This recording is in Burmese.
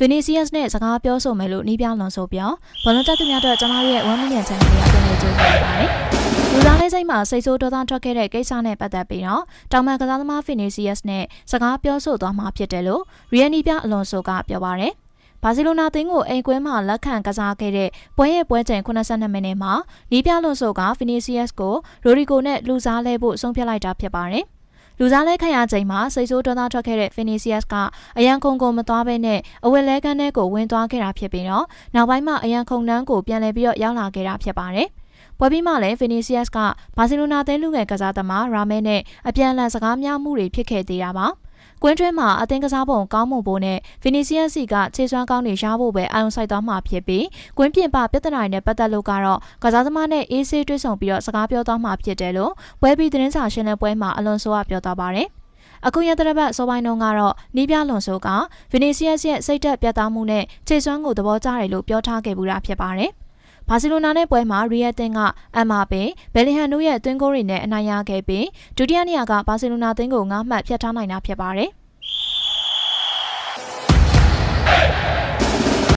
Vinicius နဲ့စကားပြောဆိုမယ်လို့နီးပြလွန်ဆိုပြောဘောလုံးတက်သူများတို့ကျမတို့ရဲ့1 million channel လေးအပြင်လေးကြိုးစားနေပါတယ်။လူသားလေးစိတ်မှာစိတ်ဆိုးဒေါသထွက်ခဲ့တဲ့ကိစ္စနဲ့ပတ်သက်ပြီးတော့တောင်မန်ကစားသမား Vinicius နဲ့စကားပြောဆိုသွားမှာဖြစ်တယ်လို့ Real နီးပြအလွန်ဆိုကပြောပါတယ်။ဘာစီလိုနာတင်းကိုအိမ်ကွင်းမှာလက်ခံကစားခဲ့တဲ့ပွဲရဲ့ပွဲချိန်82မိနစ်မှာနီးပြလွန်ဆိုက Vinicius ကိုရိုဒီဂိုနဲ့လူစားလဲဖို့ဆုံးဖြတ်လိုက်တာဖြစ်ပါတယ်။ လူစားလဲခံရချိန်မှာစိတ်ဆိုးဒေါသထွက်ခဲ့တဲ့ Vinicius ကအရန်ခုံကိုမသွားဘဲနဲ့အဝက်လဲကန်းထဲကိုဝင်သွားခဲ့တာဖြစ်ပြီးတော့နောက်ပိုင်းမှာအရန်ခုံနှန်းကိုပြန်လည်ပြီးတော့ရောက်လာခဲ့တာဖြစ်ပါတယ်။ပွဲပြီးမှလည်း Vinicius ကဘာစီလိုနာသင်းလူငယ်ကစားသမားရာမဲနဲ့အပြန်အလှန်စကားများမှုတွေဖြစ်ခဲ့သေးတာပါ။ ကွင်းတွင်းမှာအသင်းကစားပုံကောင်းမှုဖို့နဲ့ Vinicius စီကခြေစွမ်းကောင်းတွေရဖို့ပဲအာရုံစိုက်သွားမှာဖြစ်ပြီးကွင်းပြင်ပပြဿနာတွေနဲ့ပတ်သက်လို့ကတော့ကစားသမားနဲ့အေးဆေးတွေ့ဆုံပြီးတော့စကားပြောသွားမှာဖြစ်တယ်လို့ပွဲပြီးသတင်းစာရှင်းလင်းပွဲမှာအလွန်ဆိုးကပြောသွားပါတယ်။အခုရတဲ့ဘက်စောပိုင်းတုန်းကတော့နီးပြလွန်ဆိုကဗီနီစီယက်ရဲ့စိတ်သက်ပြတ်သားမှုနဲ့ခြေစွမ်းကိုသဘောကျတယ်လို့ပြောထားခဲ့ဘူးတာဖြစ်ပါတယ်။ ဘာစီလိုနာနဲ့ပွဲမှာရီယက်တင်ကအမ်မာပင်ဘယ်လီဟန်တို့ရဲ့အတွင်းကိုတွေနဲ့အနိုင်ရခဲ့ပြီးဒုတိယနေရာကဘာစီလိုနာအသင်းကို၅မှတ်ဖြတ်ထားနိုင်တာဖြစ်ပါတယ်။